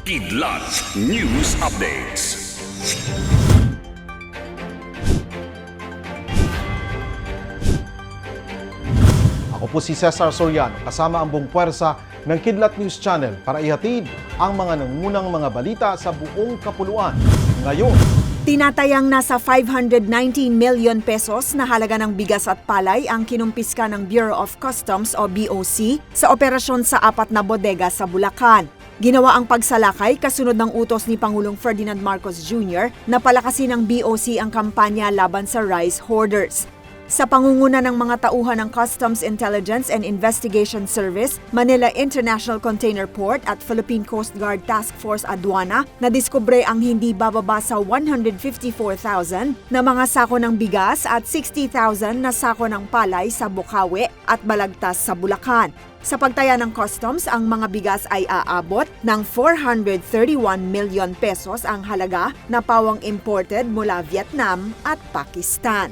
Kidlat News Updates. Ako po si Cesar Soriano kasama ang buong puwersa ng Kidlat News Channel para ihatid ang mga nangunang mga balita sa buong kapuluan. Ngayon, Tinatayang nasa 519 million pesos na halaga ng bigas at palay ang kinumpiska ng Bureau of Customs o BOC sa operasyon sa apat na bodega sa Bulacan. Ginawa ang pagsalakay kasunod ng utos ni Pangulong Ferdinand Marcos Jr. na palakasin ng BOC ang kampanya laban sa rice hoarders. Sa pangunguna ng mga tauhan ng Customs Intelligence and Investigation Service, Manila International Container Port at Philippine Coast Guard Task Force Aduana, nadiskubre ang hindi bababa sa 154,000 na mga sako ng bigas at 60,000 na sako ng palay sa Bukawi at Balagtas sa Bulacan. Sa pagtaya ng customs, ang mga bigas ay aabot ng 431 million pesos ang halaga na pawang imported mula Vietnam at Pakistan.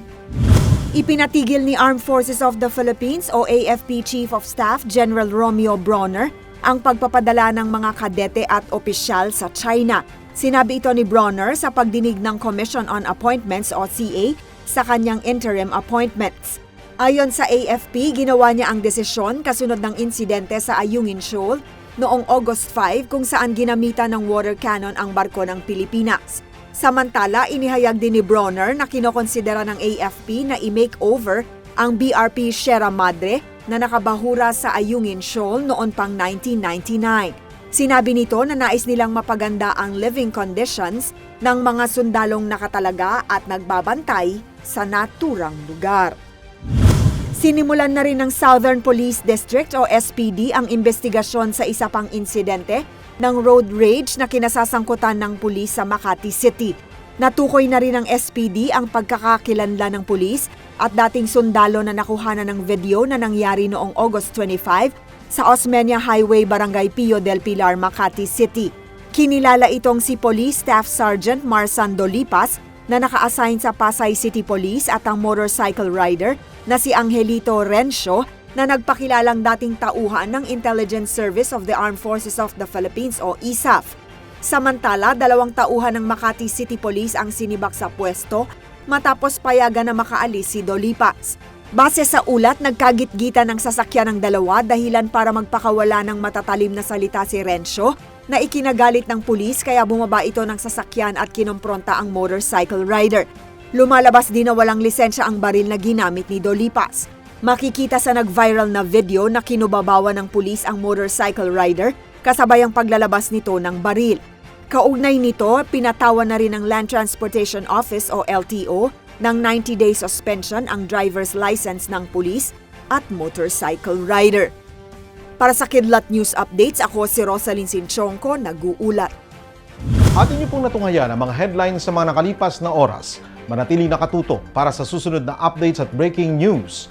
Ipinatigil ni Armed Forces of the Philippines o AFP Chief of Staff General Romeo Bronner ang pagpapadala ng mga kadete at opisyal sa China. Sinabi ito ni Bronner sa pagdinig ng Commission on Appointments o CA sa kanyang interim appointments. Ayon sa AFP, ginawa niya ang desisyon kasunod ng insidente sa Ayungin Shoal noong August 5 kung saan ginamitan ng water cannon ang barko ng Pilipinas. Samantala, inihayag din ni Bronner na kinokonsidera ng AFP na i-makeover ang BRP Sierra Madre na nakabahura sa Ayungin Shoal noon pang 1999. Sinabi nito na nais nilang mapaganda ang living conditions ng mga sundalong nakatalaga at nagbabantay sa naturang lugar. Sinimulan na rin ng Southern Police District o SPD ang investigasyon sa isa pang insidente ng road rage na kinasasangkutan ng pulis sa Makati City. Natukoy na rin ng SPD ang pagkakakilanlan ng pulis at dating sundalo na nakuha na ng video na nangyari noong August 25 sa Osmeña Highway, Barangay Pio del Pilar, Makati City. Kinilala itong si Police Staff Sergeant Marsan Dolipas na naka-assign sa Pasay City Police at ang motorcycle rider na si Angelito Rencio na nagpakilalang dating tauhan ng Intelligence Service of the Armed Forces of the Philippines o ISAF. Samantala, dalawang tauhan ng Makati City Police ang sinibak sa pwesto matapos payagan na makaalis si Dolipas. Base sa ulat, nagkagit-gitan ng sasakyan ng dalawa dahilan para magpakawala ng matatalim na salita si Rencio na ikinagalit ng pulis kaya bumaba ito ng sasakyan at kinompronta ang motorcycle rider. Lumalabas din na walang lisensya ang baril na ginamit ni Dolipas. Makikita sa nag-viral na video na kinubabawa ng pulis ang motorcycle rider kasabay ang paglalabas nito ng baril. Kaugnay nito, pinatawan na rin ng Land Transportation Office o LTO ng 90-day suspension ang driver's license ng pulis at motorcycle rider. Para sa Kidlat News Updates, ako si Rosalyn Sinchonko, nag-uulat. atin niyo pong natungayan ang mga headlines sa mga nakalipas na oras. Manatili nakatuto para sa susunod na updates at breaking news.